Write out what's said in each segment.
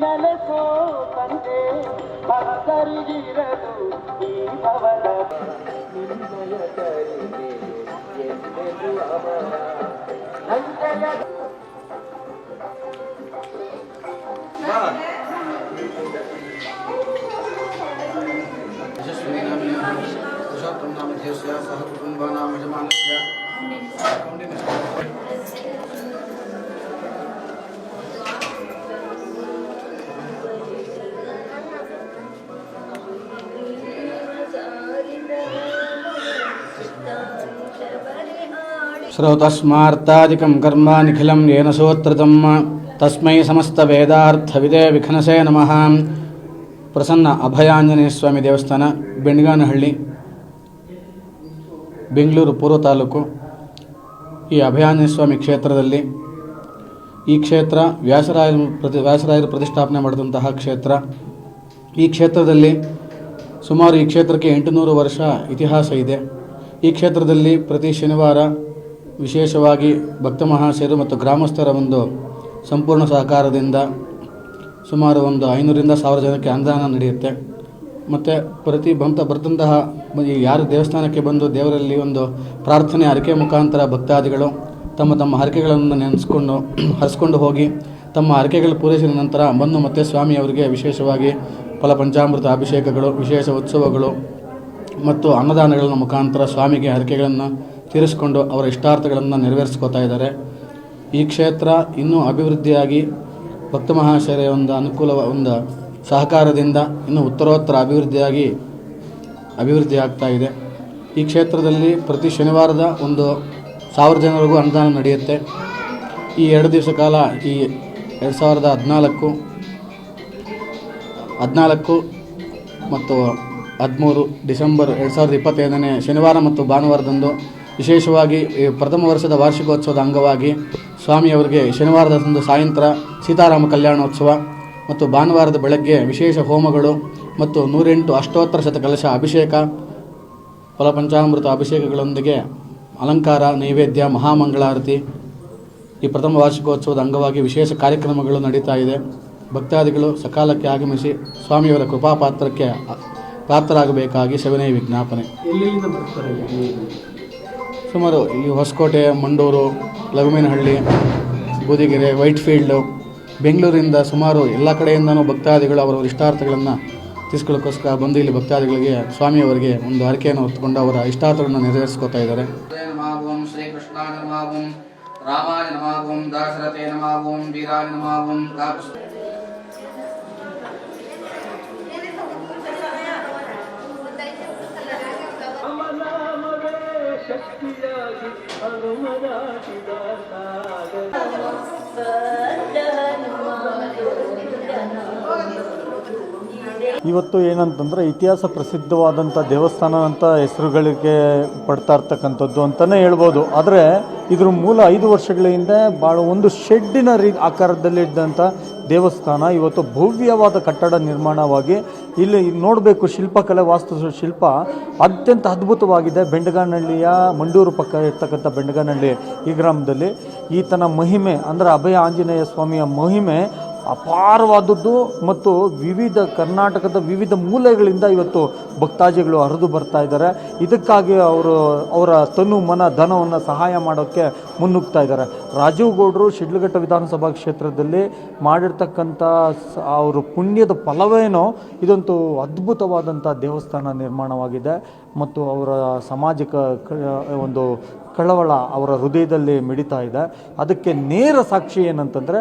ನೆಲೆಸೋ ತಂದೆ ಭಕ್ತರಿಗಿರದು ಈ ಭವನ ನಿನ್ನಯ ಕರಿಗೆ ಎಂದೆದು ಅವನ ನಂದಯ ಕುಟುಂಬಾನಾಂ ಯಜಮಾನಸ್ಯ श्रौतस्मार्तादिकं कर्म निखिलं येन सोत्रतं तस्मै समस्तवेदार्थविदे विघ्नसे नमः ಪ್ರಸನ್ನ ಅಭಯಾಂಜನೇಯ ಸ್ವಾಮಿ ದೇವಸ್ಥಾನ ಬೆಣ್ಗಾನಹಳ್ಳಿ ಬೆಂಗಳೂರು ಪೂರ್ವ ತಾಲೂಕು ಈ ಅಭಯಾಂಜನೇಯ ಸ್ವಾಮಿ ಕ್ಷೇತ್ರದಲ್ಲಿ ಈ ಕ್ಷೇತ್ರ ವ್ಯಾಸರಾಯರು ಪ್ರತಿ ವ್ಯಾಸರಾಯರು ಪ್ರತಿಷ್ಠಾಪನೆ ಮಾಡಿದಂತಹ ಕ್ಷೇತ್ರ ಈ ಕ್ಷೇತ್ರದಲ್ಲಿ ಸುಮಾರು ಈ ಕ್ಷೇತ್ರಕ್ಕೆ ಎಂಟುನೂರು ವರ್ಷ ಇತಿಹಾಸ ಇದೆ ಈ ಕ್ಷೇತ್ರದಲ್ಲಿ ಪ್ರತಿ ಶನಿವಾರ ವಿಶೇಷವಾಗಿ ಭಕ್ತ ಮಹಾಶಯರು ಮತ್ತು ಗ್ರಾಮಸ್ಥರ ಒಂದು ಸಂಪೂರ್ಣ ಸಹಕಾರದಿಂದ ಸುಮಾರು ಒಂದು ಐನೂರಿಂದ ಸಾವಿರ ಜನಕ್ಕೆ ಅನುದಾನ ನಡೆಯುತ್ತೆ. ಮತ್ತು ಪ್ರತಿ ಬಂತ ಬರ್ತಂತಹ ಯಾರು ದೇವಸ್ಥಾನಕ್ಕೆ ಬಂದು ದೇವರಲ್ಲಿ ಒಂದು ಪ್ರಾರ್ಥನೆ, ಹರಕೆ ಮುಖಾಂತರ ಭಕ್ತಾದಿಗಳು ತಮ್ಮ ತಮ್ಮ ಹರಕೆಗಳನ್ನು ನೆನೆಸ್ಕೊಂಡು, ಹರಿಸ್ಕೊಂಡು ಹೋಗಿ ತಮ್ಮ ಹರಕೆಗಳು ಪೂರೈಸಿದ ನಂತರ ಬಂದು ಮತ್ತೆ ಸ್ವಾಮಿಯವರಿಗೆ ವಿಶೇಷವಾಗಿ ಫಲ ಪಂಚಾಮೃತ ಅಭಿಷೇಕಗಳು, ವಿಶೇಷ ಉತ್ಸವಗಳು ಮತ್ತು ಅನ್ನದಾನಗಳ ಮುಖಾಂತರ ಸ್ವಾಮಿಗೆ ಹರಕೆಗಳನ್ನು ತೀರಿಸಿಕೊಂಡು ಅವರ ಇಷ್ಟಾರ್ಥಗಳನ್ನು ನೆರವೇರಿಸ್ಕೋತಾ ಇದ್ದಾರೆ. ಈ ಕ್ಷೇತ್ರ ಇನ್ನೂ ಅಭಿವೃದ್ಧಿಯಾಗಿ ಭಕ್ತ ಮಹಾಶಯರ ಒಂದು ಅನುಕೂಲ, ಒಂದು ಸಹಕಾರದಿಂದ ಇನ್ನೂ ಉತ್ತರೋತ್ತರ ಅಭಿವೃದ್ಧಿಯಾಗಿ ಅಭಿವೃದ್ಧಿ ಆಗ್ತಾ ಇದೆ. ಈ ಕ್ಷೇತ್ರದಲ್ಲಿ ಪ್ರತಿ ಶನಿವಾರದ ಒಂದು ಸಾವಿರ ಜನರಿಗೂ ಅನುದಾನ ನಡೆಯುತ್ತೆ. ಈ ಎರಡು ದಿವಸ ಕಾಲ ಈ ಎರಡು ಸಾವಿರದ ಹದಿನಾಲ್ಕು ಹದಿನಾಲ್ಕು ಮತ್ತು ಹದಿಮೂರು ಡಿಸೆಂಬರ್ ಎರಡು ಸಾವಿರದ ಇಪ್ಪತ್ತೈದನೇ ಶನಿವಾರ ಮತ್ತು ಭಾನುವಾರದಂದು ವಿಶೇಷವಾಗಿ ಈ ಪ್ರಥಮ ವರ್ಷದ ವಾರ್ಷಿಕೋತ್ಸವದ ಅಂಗವಾಗಿ ಸ್ವಾಮಿಯವರಿಗೆ ಶನಿವಾರದಂದು ಸಾಯಂತ್ರ, ಸೀತಾರಾಮ ಕಲ್ಯಾಣೋತ್ಸವ ಮತ್ತು ಭಾನುವಾರದ ಬೆಳಗ್ಗೆ ವಿಶೇಷ ಹೋಮಗಳು ಮತ್ತು ನೂರೆಂಟು ಅಷ್ಟೋತ್ತರ ಶತಕಲಶ ಅಭಿಷೇಕ, ಫಲಪಂಚಾಮೃತ ಅಭಿಷೇಕಗಳೊಂದಿಗೆ ಅಲಂಕಾರ, ನೈವೇದ್ಯ, ಮಹಾಮಂಗಳಾರತಿ ಈ ಪ್ರಥಮ ವಾರ್ಷಿಕೋತ್ಸವದ ಅಂಗವಾಗಿ ವಿಶೇಷ ಕಾರ್ಯಕ್ರಮಗಳು ನಡೀತಾ ಇದೆ. ಭಕ್ತಾದಿಗಳು ಸಕಾಲಕ್ಕೆ ಆಗಮಿಸಿ ಸ್ವಾಮಿಯವರ ಕೃಪಾಪಾತ್ರಕ್ಕೆ ಪಾತ್ರರಾಗಬೇಕಾಗಿ ಸವಿನಯ ವಿಜ್ಞಾಪನೆ? ಸುಮಾರು ಈ ಹೊಸಕೋಟೆ, ಮಂಡೂರು ಲಘುಮೇನಹಳ್ಳಿ ಬೂದಿಗೆರೆ, ವೈಟ್ಫೀಲ್ಡು, ಬೆಂಗಳೂರಿಂದ ಸುಮಾರು ಎಲ್ಲ ಕಡೆಯಿಂದನೂ ಭಕ್ತಾದಿಗಳು ಅವರ ಇಷ್ಟಾರ್ಥಗಳನ್ನು ತೀರ್ಸ್ಕೊಳ್ಳೋಕ್ಕೋಸ್ಕರ ಬಂದು ಇಲ್ಲಿ ಭಕ್ತಾದಿಗಳಿಗೆ ಸ್ವಾಮಿಯವರಿಗೆ ಒಂದು ಹರಕೆಯನ್ನು ಹೊತ್ತುಕೊಂಡು ಅವರ ಇಷ್ಟಾರ್ಥಗಳನ್ನು ನೆರವೇರಿಸ್ಕೋತಾ ಇದ್ದಾರೆ. ನಮಾವೋಂ ಇವತ್ತು ಏನಂತಂದರೆ ಇತಿಹಾಸ ಪ್ರಸಿದ್ಧವಾದಂಥ ದೇವಸ್ಥಾನ ಅಂತ ಹೆಸರುಗಳಿಗೆ ಪಡ್ತಾ ಇರ್ತಕ್ಕಂಥದ್ದು ಅಂತಲೇ ಹೇಳ್ಬೋದು. ಆದರೆ ಇದ್ರ ಮೂಲ ಐದು ವರ್ಷಗಳ ಹಿಂದೆ ಭಾಳ ಒಂದು ಶೆಡ್ಡಿನ ರೀ ಆಕಾರದಲ್ಲಿದ್ದಂಥ ದೇವಸ್ಥಾನ, ಇವತ್ತು ಭವ್ಯವಾದ ಕಟ್ಟಡ ನಿರ್ಮಾಣವಾಗಿ ಇಲ್ಲಿ ನೋಡಬೇಕು ಶಿಲ್ಪಕಲೆ, ವಾಸ್ತು ಶಿಲ್ಪ. ಅತ್ಯಂತ ಅದ್ಭುತವಾಗಿದೆ. ಬೆಂಡಗಾನಹಳ್ಳಿಯ ಮಂಡೂರು ಪಕ್ಕ ಇರ್ತಕ್ಕಂಥ ಬೆಂಡಗಾನಹಳ್ಳಿ ಈ ಗ್ರಾಮದಲ್ಲಿ. ಈತನ ಮಹಿಮೆ, ಅಂದರೆ ಅಭಯ ಆಂಜನೇಯ ಸ್ವಾಮಿಯ ಮಹಿಮೆ ಅಪಾರವಾದದ್ದು ಮತ್ತು ವಿವಿಧ ಕರ್ನಾಟಕದ ವಿವಿಧ ಮೂಲೆಗಳಿಂದ ಇವತ್ತು ಭಕ್ತಾಜಿಗಳು ಹರಿದು ಬರ್ತಾ ಇದ್ದಾರೆ. ಇದಕ್ಕಾಗಿ ಅವರು ಅವರ ತನು ಮನ ಧನವನ್ನು ಸಹಾಯ ಮಾಡೋಕ್ಕೆ ಮುನ್ನುಗ್ತಾ ಇದ್ದಾರೆ. ರಾಜೀವ್ ಗೌಡರು ಶಿಡ್ಲಘಟ್ಟ ವಿಧಾನಸಭಾ ಕ್ಷೇತ್ರದಲ್ಲಿ ಮಾಡಿರ್ತಕ್ಕಂಥ ಅವರು ಪುಣ್ಯದ ಫಲವೇನೋ ಇದಂತೂ ಅದ್ಭುತವಾದಂಥ ದೇವಸ್ಥಾನ ನಿರ್ಮಾಣವಾಗಿದೆ. ಮತ್ತು ಅವರ ಸಾಮಾಜಿಕ ಒಂದು ಕಳವಳ ಅವರ ಹೃದಯದಲ್ಲಿ ಮಿಡಿತಾ ಇದೆ. ಅದಕ್ಕೆ ನೇರ ಸಾಕ್ಷಿ ಏನಂತಂದರೆ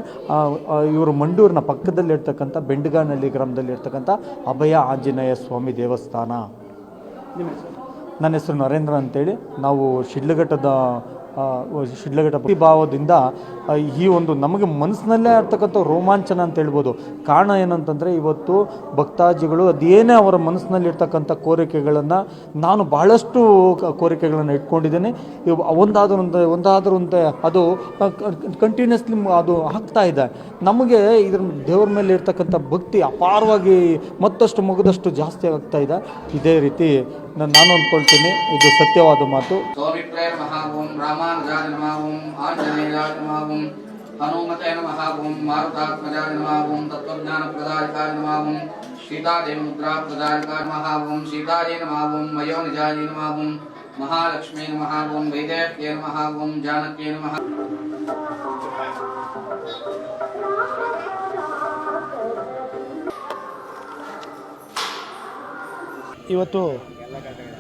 ಇವರು ಮಂಡೂರಿನ ಪಕ್ಕದಲ್ಲಿರ್ತಕ್ಕಂಥ ಬೆಂಡಗಾನಹಳ್ಳಿ ಗ್ರಾಮದಲ್ಲಿ ಇರ್ತಕ್ಕಂಥ ಅಭಯ ಆಂಜನೇಯ ಸ್ವಾಮಿ ದೇವಸ್ಥಾನ. ನನ್ನ ಹೆಸರು ನರೇಂದ್ರ ಅಂತೇಳಿ. ನಾವು ಶಿಡ್ಲಘಟ್ಟದ ಶಿಡ್ಲಘಟ್ಟ ಭಾವದಿಂದ ಈ ಒಂದು ನಮಗೆ ಮನಸ್ಸಿನಲ್ಲೇ ಇರ್ತಕ್ಕಂಥ ರೋಮಾಂಚನ ಅಂತ ಹೇಳ್ಬೋದು. ಕಾರಣ ಏನಂತಂದರೆ, ಇವತ್ತು ಭಕ್ತಾಜಿಗಳು ಅದೇನೇ ಅವರ ಮನಸ್ಸಿನಲ್ಲಿರ್ತಕ್ಕಂಥ ಕೋರಿಕೆಗಳನ್ನು ನಾನು ಭಾಳಷ್ಟು ಕೋರಿಕೆಗಳನ್ನು ಇಟ್ಕೊಂಡಿದ್ದೇನೆ. ಒಂದಾದ್ರೂ ಅಂತ ಅದು ಕಂಟಿನ್ಯೂಸ್ಲಿ ಅದು ಆಗ್ತಾ ಇದೆ. ನಮಗೆ ಇದ್ರ ದೇವ್ರ ಮೇಲೆ ಇರ್ತಕ್ಕಂಥ ಭಕ್ತಿ ಅಪಾರವಾಗಿ ಮತ್ತಷ್ಟು ಮಗದಷ್ಟು ಜಾಸ್ತಿ ಆಗ್ತಾ ಇದೆ. ಇದೇ ರೀತಿ ನಾನು ಅಂದ್ಕೊಳ್ತೀನಿ, ಇದು ಸತ್ಯವಾದ ಮಾತು. ಓಂ ರಾಮಾನುಜಾಯ ನಮಃ ಓಂ ಆಂಜನೇಯಾಯ ನಮಃ ಓಂ ಹನುಮತೆ ನಮಃ ಓಂ ಮಾರುತಾತ್ಮಜಾಯ ನಮಃ ಓಂ ತತ್ವಜ್ಞಾನಪ್ರದಾಯಕಾಯ ನಮಃ ಓಂ ಸೀತಾದೇವಿ ಮುದ್ರಾಪ್ರದಾಯಕಾಯ ನಮಃ ಓಂ ಸೀತಾಯೇ ನಮಃ ಓಂ ಮಯೋನಿಜಾಯ ನಮಃ ಓಂ ಮಹಾಲಕ್ಷ್ಮೀ ನಮಃ ಓಂ ವೈದೇಹ್ಯೇ ನಮಃ ಓಂ ನಮಃ ಇವತ್ತು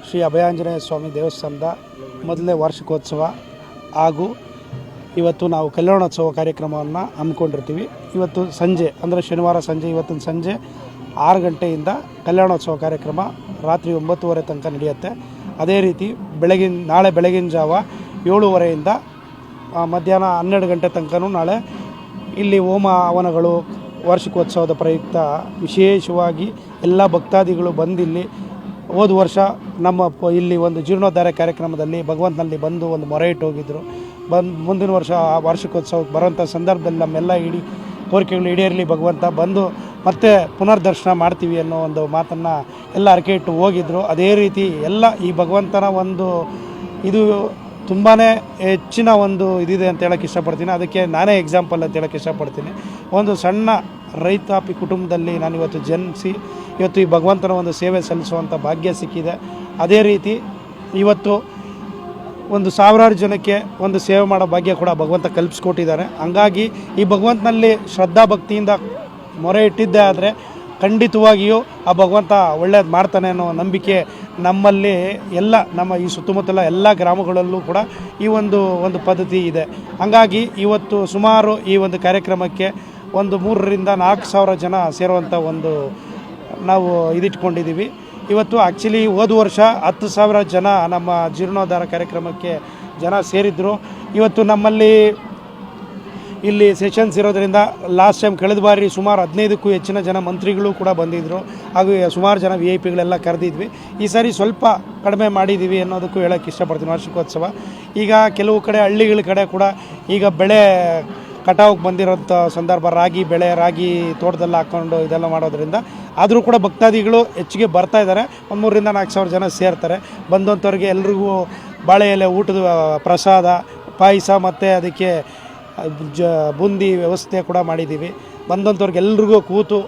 ಶ್ರೀ ಅಭಯಾಂಜನೇಯ ಸ್ವಾಮಿ ದೇವಸ್ಥಾನದ ಮೊದಲನೇ ವಾರ್ಷಿಕೋತ್ಸವ ಹಾಗೂ ಇವತ್ತು ನಾವು ಕಲ್ಯಾಣೋತ್ಸವ ಕಾರ್ಯಕ್ರಮವನ್ನು ಹಮ್ಮಿಕೊಂಡಿರ್ತೀವಿ. ಇವತ್ತು ಸಂಜೆ, ಅಂದರೆ ಶನಿವಾರ ಸಂಜೆ, ಇವತ್ತಿನ ಸಂಜೆ ಆರು ಗಂಟೆಯಿಂದ ಕಲ್ಯಾಣೋತ್ಸವ ಕಾರ್ಯಕ್ರಮ ರಾತ್ರಿ ಒಂಬತ್ತುವರೆ ತನಕ ನಡೆಯುತ್ತೆ. ಅದೇ ರೀತಿ ಬೆಳಗಿನ, ನಾಳೆ ಬೆಳಗಿನ ಜಾವ ಏಳುವರೆಯಿಂದ ಮಧ್ಯಾಹ್ನ ಹನ್ನೆರಡು ಗಂಟೆ ತನಕನೂ ನಾಳೆ ಇಲ್ಲಿ ಹೋಮ ಹವನಗಳು, ವಾರ್ಷಿಕೋತ್ಸವದ ಪ್ರಯುಕ್ತ ವಿಶೇಷವಾಗಿ ಎಲ್ಲ ಭಕ್ತಾದಿಗಳು ಬಂದಿಲ್ಲಿ ಹೋದ ವರ್ಷ ನಮ್ಮ ಇಲ್ಲಿ ಒಂದು ಜೀರ್ಣೋದ್ಧಾರ ಕಾರ್ಯಕ್ರಮದಲ್ಲಿ ಭಗವಂತನಲ್ಲಿ ಬಂದು ಒಂದು ಮೊರೆ ಇಟ್ಟು ಹೋಗಿದ್ದರು ಬಂದು ಮುಂದಿನ ವರ್ಷ ಆ ವಾರ್ಷಿಕೋತ್ಸವಕ್ಕೆ ಬರೋಂಥ ಸಂದರ್ಭದಲ್ಲಿ ನಮ್ಮೆಲ್ಲ ಇಡೀ ಕೋರಿಕೆಗಳು ಈಡೇರಲಿ ಭಗವಂತ. ಬಂದು ಮತ್ತೆ ಪುನರ್ದರ್ಶನ ಮಾಡ್ತೀವಿ ಅನ್ನೋ ಒಂದು ಮಾತನ್ನು ಎಲ್ಲ ಅರಕೆ ಇಟ್ಟು ಹೋಗಿದ್ರು. ಅದೇ ರೀತಿ ಎಲ್ಲ ಈ ಭಗವಂತನ ಒಂದು ಇದು ತುಂಬಾ ಹೆಚ್ಚಿನ ಒಂದು ಇದಿದೆ ಅಂತ ಹೇಳೋಕ್ಕೆ ಇಷ್ಟಪಡ್ತೀನಿ. ಅದಕ್ಕೆ ನಾನೇ ಎಕ್ಸಾಂಪಲ್ ಅಂತ ಹೇಳೋಕ್ಕೆ ಇಷ್ಟಪಡ್ತೀನಿ. ಒಂದು ಸಣ್ಣ ರೈತಾಪಿ ಕುಟುಂಬದಲ್ಲಿ ನಾನು ಇವತ್ತು ಜನಿಸಿ, ಇವತ್ತು ಈ ಭಗವಂತನ ಒಂದು ಸೇವೆ ಸಲ್ಲಿಸುವಂಥ ಭಾಗ್ಯ ಸಿಕ್ಕಿದೆ. ಅದೇ ರೀತಿ ಇವತ್ತು ಒಂದು ಸಾವಿರಾರು ಜನಕ್ಕೆ ಒಂದು ಸೇವೆ ಮಾಡೋ ಭಾಗ್ಯ ಕೂಡ ಭಗವಂತ ಕಲ್ಪಿಸ್ಕೊಟ್ಟಿದ್ದಾರೆ. ಹಂಗಾಗಿ ಈ ಭಗವಂತನಲ್ಲಿ ಶ್ರದ್ಧಾ ಭಕ್ತಿಯಿಂದ ಮೊರೆ ಇಟ್ಟಿದ್ದೇ ಆದರೆ ಖಂಡಿತವಾಗಿಯೂ ಆ ಭಗವಂತ ಒಳ್ಳೇದು ಮಾಡ್ತಾನೆ ಅನ್ನೋ ನಂಬಿಕೆ ನಮ್ಮಲ್ಲಿ ಎಲ್ಲ, ನಮ್ಮ ಈ ಸುತ್ತಮುತ್ತಲ ಎಲ್ಲ ಗ್ರಾಮಗಳಲ್ಲೂ ಕೂಡ ಈ ಒಂದು ಒಂದು ಪದ್ಧತಿ ಇದೆ. ಹಂಗಾಗಿ ಇವತ್ತು ಸುಮಾರು ಈ ಒಂದು ಕಾರ್ಯಕ್ರಮಕ್ಕೆ ಒಂದು ಮೂರರಿಂದ ನಾಲ್ಕು ಸಾವಿರ ಜನ ಸೇರುವಂಥ ಒಂದು, ನಾವು ಇದಿಟ್ಕೊಂಡಿದ್ದೀವಿ. ಇವತ್ತು ಆ್ಯಕ್ಚುಲಿ ಹೋದ ವರ್ಷ ಹತ್ತು ಸಾವಿರ ಜನ ನಮ್ಮ ಜೀರ್ಣೋದ್ಧಾರ ಕಾರ್ಯಕ್ರಮಕ್ಕೆ ಜನ ಸೇರಿದ್ದರು ಇವತ್ತು ನಮ್ಮಲ್ಲಿ ಇಲ್ಲಿ ಸೆಷನ್ಸ್ ಇರೋದರಿಂದ ಲಾಸ್ಟ್ ಟೈಮ್ ಕಳೆದ ಬಾರಿ ಸುಮಾರು ಹದಿನೈದಕ್ಕೂ ಹೆಚ್ಚಿನ ಜನ ಮಂತ್ರಿಗಳು ಕೂಡ ಬಂದಿದ್ದರು ಹಾಗೂ ಸುಮಾರು ಜನ ವಿ ಐ ಪಿಗಳೆಲ್ಲ ಕರೆದಿದ್ವಿ. ಈ ಸಾರಿ ಸ್ವಲ್ಪ ಕಡಿಮೆ ಮಾಡಿದ್ದೀವಿ ಅನ್ನೋದಕ್ಕೂ ಹೇಳೋಕ್ಕೆ ಇಷ್ಟಪಡ್ತೀನಿ ವಾರ್ಷಿಕೋತ್ಸವ. ಈಗ ಕೆಲವು ಕಡೆ ಹಳ್ಳಿಗಳ ಕಡೆ ಕೂಡ ಈಗ ಬೆಳೆ ಕಟಾವಿಗೆ ಬಂದಿರೋಂಥ ಸಂದರ್ಭ, ರಾಗಿ ಬೆಳೆ, ರಾಗಿ ತೋಟದಲ್ಲಿ ಹಾಕ್ಕೊಂಡು ಇದೆಲ್ಲ ಮಾಡೋದ್ರಿಂದ ಆದರೂ ಕೂಡ ಭಕ್ತಾದಿಗಳು ಹೆಚ್ಚಿಗೆ ಬರ್ತಾ ಇದ್ದಾರೆ. ಒಂದು ಮೂರರಿಂದ ನಾಲ್ಕು ಸಾವಿರ ಜನ ಸೇರ್ತಾರೆ. ಬಂದಂಥವ್ರಿಗೆ ಎಲ್ರಿಗೂ ಬಾಳೆ ಎಲೆ, ಊಟದ ಪ್ರಸಾದ, ಪಾಯಸ ಮತ್ತು ಅದಕ್ಕೆ ಜ, ಬೂಂದಿ ವ್ಯವಸ್ಥೆ ಕೂಡ ಮಾಡಿದ್ದೀವಿ. ಬಂದಂಥವ್ರಿಗೆ ಎಲ್ರಿಗೂ ಕೂತು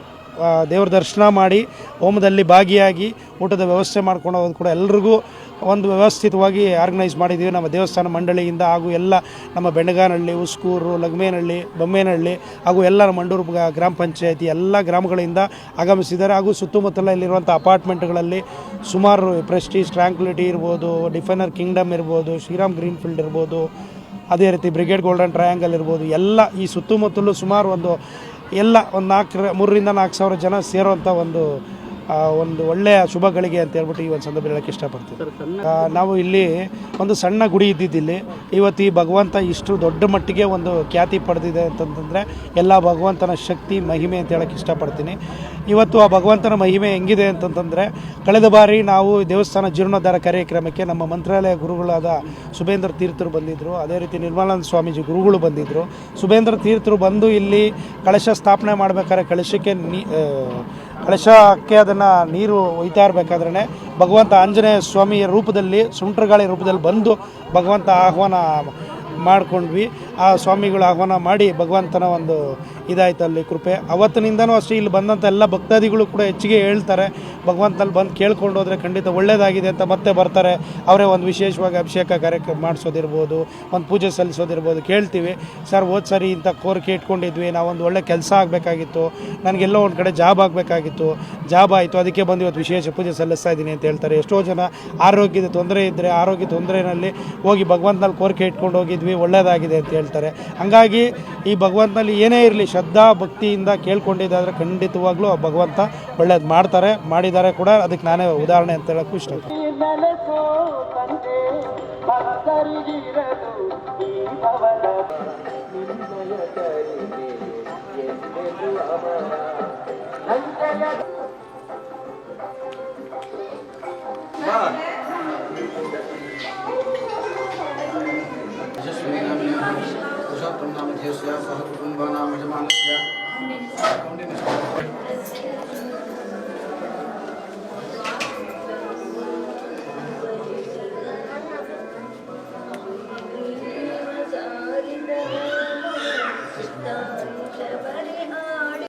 ದೇವ್ರ ದರ್ಶನ ಮಾಡಿ, ಹೋಮದಲ್ಲಿ ಭಾಗಿಯಾಗಿ ಊಟದ ವ್ಯವಸ್ಥೆ ಮಾಡ್ಕೊಂಡು ಹೋಗೋದು ಕೂಡ ಎಲ್ರಿಗೂ ಒಂದು ವ್ಯವಸ್ಥಿತವಾಗಿ ಆರ್ಗನೈಸ್ ಮಾಡಿದ್ದೀವಿ. ನಮ್ಮ ದೇವಸ್ಥಾನ ಮಂಡಳಿಯಿಂದ ಹಾಗೂ ಎಲ್ಲ ನಮ್ಮ ಬೆಣಗಾನಹಳ್ಳಿ ಉಸ್ಕೂರು, ಲಗ್ಮೇನಹಳ್ಳಿ, ಬೊಮ್ಮೇನಹಳ್ಳಿ ಹಾಗೂ ಎಲ್ಲ ನಮ್ಮ ಮಂಡೂರು ಗ್ರಾಮ ಪಂಚಾಯತಿ ಎಲ್ಲ ಗ್ರಾಮಗಳಿಂದ ಆಗಮಿಸಿದ್ದಾರೆ. ಹಾಗೂ ಸುತ್ತಮುತ್ತಲ ಇಲ್ಲಿರುವಂಥ ಅಪಾರ್ಟ್ಮೆಂಟ್ಗಳಲ್ಲಿ ಸುಮಾರು ಪ್ರೆಸ್ಟೀಜ್ ಟ್ರ್ಯಾಂಕ್ಯುಲಿಟಿ ಇರ್ಬೋದು ಡಿಫೈನರ್ ಕಿಂಗ್ಡಮ್ ಇರ್ಬೋದು, ಶ್ರೀರಾಮ್ ಗ್ರೀನ್ಫೀಲ್ಡ್ ಇರ್ಬೋದು, ಅದೇ ರೀತಿ ಬ್ರಿಗೇಡ್ ಗೋಲ್ಡನ್ ಟ್ರಯಾಂಗಲ್ ಇರ್ಬೋದು, ಎಲ್ಲ ಈ ಸುತ್ತಮುತ್ತಲು ಸುಮಾರು ಒಂದು ಎಲ್ಲ ಒಂದು ನಾಲ್ಕು ಮೂರರಿಂದ ನಾಲ್ಕು ಸಾವಿರ ಜನ ಸೇರುವಂಥ ಒಂದು ಒಂದು ಒಳ್ಳೆಯ ಶುಭ ಗಳಿಗೆ ಅಂತ ಹೇಳ್ಬಿಟ್ಟು ಈ ಒಂದು ಸಂದರ್ಭ ಹೇಳಕ್ಕೆ ಇಷ್ಟಪಡ್ತೀವಿ ನಾವು ಇಲ್ಲಿ ಒಂದು ಸಣ್ಣ ಗುಡಿ ಇದ್ದಿದ್ದಿಲ್ಲಿ. ಇವತ್ತು ಈ ಭಗವಂತ ಇಷ್ಟು ದೊಡ್ಡ ಮಟ್ಟಿಗೆ ಒಂದು ಖ್ಯಾತಿ ಪಡೆದಿದೆ ಅಂತಂತಂದರೆ ಎಲ್ಲ ಭಗವಂತನ ಶಕ್ತಿ, ಮಹಿಮೆ ಅಂತ ಹೇಳಕ್ಕೆ ಇಷ್ಟಪಡ್ತೀನಿ. ಇವತ್ತು ಆ ಭಗವಂತನ ಮಹಿಮೆ ಹೆಂಗಿದೆ ಅಂತಂತಂದರೆ ಕಳೆದ ಬಾರಿ ನಾವು ದೇವಸ್ಥಾನ ಜೀರ್ಣೋದ್ಧಾರ ಕಾರ್ಯಕ್ರಮಕ್ಕೆ ನಮ್ಮ ಮಂತ್ರಾಲಯ ಗುರುಗಳಾದ ಸುಬೇಂದ್ರ ತೀರ್ಥರು ಬಂದಿದ್ದರು ಅದೇ ರೀತಿ ನಿರ್ಮಲಾನಂದ ಸ್ವಾಮೀಜಿ ಗುರುಗಳು ಬಂದಿದ್ದರು ಸುಬೇಂದ್ರ ತೀರ್ಥರು ಬಂದು ಇಲ್ಲಿ ಕಳಶ ಸ್ಥಾಪನೆ ಮಾಡಬೇಕಾದ್ರೆ ಕಳಶಕ್ಕೆ ನೀ ಕಳಶಕ್ಕೆ ಅದನ್ನು ನೀರು ಒಯ್ತಾ ಇರಬೇಕಾದ್ರೆ ಭಗವಂತ ಆಂಜನೇಯ ಸ್ವಾಮಿಯ ರೂಪದಲ್ಲಿ, ಸುಂಟ್ರಗಾಳಿ ರೂಪದಲ್ಲಿ ಬಂದು ಭಗವಂತ ಆಹ್ವಾನ ಮಾಡಿಕೊಂಡ್ವಿ. ಆ ಸ್ವಾಮಿಗಳು ಆಹ್ವಾನ ಮಾಡಿ ಭಗವಂತನ ಒಂದು ಇದಾಯ್ತು ಅಲ್ಲಿ ಕೃಪೆ. ಅವತ್ತಿನಿಂದನೂ ಅಷ್ಟೇ, ಇಲ್ಲಿ ಬಂದಂಥ ಎಲ್ಲ ಭಕ್ತಾದಿಗಳು ಕೂಡ ಹೆಚ್ಚಿಗೆ ಹೇಳ್ತಾರೆ. ಭಗವಂತನಲ್ಲಿ ಬಂದು ಕೇಳ್ಕೊಂಡು ಹೋದರೆ ಖಂಡಿತ ಒಳ್ಳೇದಾಗಿದೆ ಅಂತ ಮತ್ತೆ ಬರ್ತಾರೆ. ಅವರೇ ಒಂದು ವಿಶೇಷವಾಗಿ ಅಭಿಷೇಕ ಕಾರ್ಯಕ್ರಮ ಮಾಡಿಸೋದಿರ್ಬೋದು, ಒಂದು ಪೂಜೆ ಸಲ್ಲಿಸೋದಿರ್ಬೋದು ಕೇಳ್ತೀವಿ. ಸರ್, ಹೋದ ಸರಿ ಇಂಥ ಕೋರಿಕೆ ಇಟ್ಕೊಂಡಿದ್ವಿ, ನಾವೊಂದು ಒಳ್ಳೆ ಕೆಲಸ ಆಗಬೇಕಾಗಿತ್ತು, ನನಗೆಲ್ಲೋ ಒಂದು ಕಡೆ ಜಾಬ್ ಆಗಬೇಕಾಗಿತ್ತು, ಜಾಬ್ ಆಯಿತು, ಅದಕ್ಕೆ ಬಂದು ಇವತ್ತು ವಿಶೇಷ ಪೂಜೆ ಸಲ್ಲಿಸ್ತಾ ಇದ್ದೀನಿ ಅಂತ ಹೇಳ್ತಾರೆ. ಎಷ್ಟೋ ಜನ ಆರೋಗ್ಯದ ತೊಂದರೆ ಇದ್ದರೆ ಆರೋಗ್ಯ ತೊಂದರೆಯಲ್ಲಿ ಹೋಗಿ ಭಗವಂತನಲ್ಲಿ ಕೋರಿಕೆ ಇಟ್ಕೊಂಡು ಹೋಗಿದ್ವಿ ಒಳ್ಳೆಯದಾಗಿದೆ ಅಂತ ಹೇಳ್ತಾರೆ. ಹಂಗಾಗಿ ಈ ಭಗವಂತನಲ್ಲಿ ಏನೇ ಇರಲಿ, ಶ್ರದ್ಧಾ ಭಕ್ತಿಯಿಂದ ಕೇಳ್ಕೊಂಡಿದ್ದಾದರೆ ಖಂಡಿತವಾಗ್ಲೂ ಭಗವಂತ ಒಳ್ಳೇದು ಮಾಡ್ತಾರೆ ಮಾಡಿದ್ದಾರೆ ಕೂಡ. ಅದಕ್ಕೆ ನಾನೇ ಉದಾಹರಣೆ ಅಂತ ಹೇಳಕ್ಕೂ ಇಷ್ಟಪಡ್ತೀನಿ. ನೆಲೆಸೋ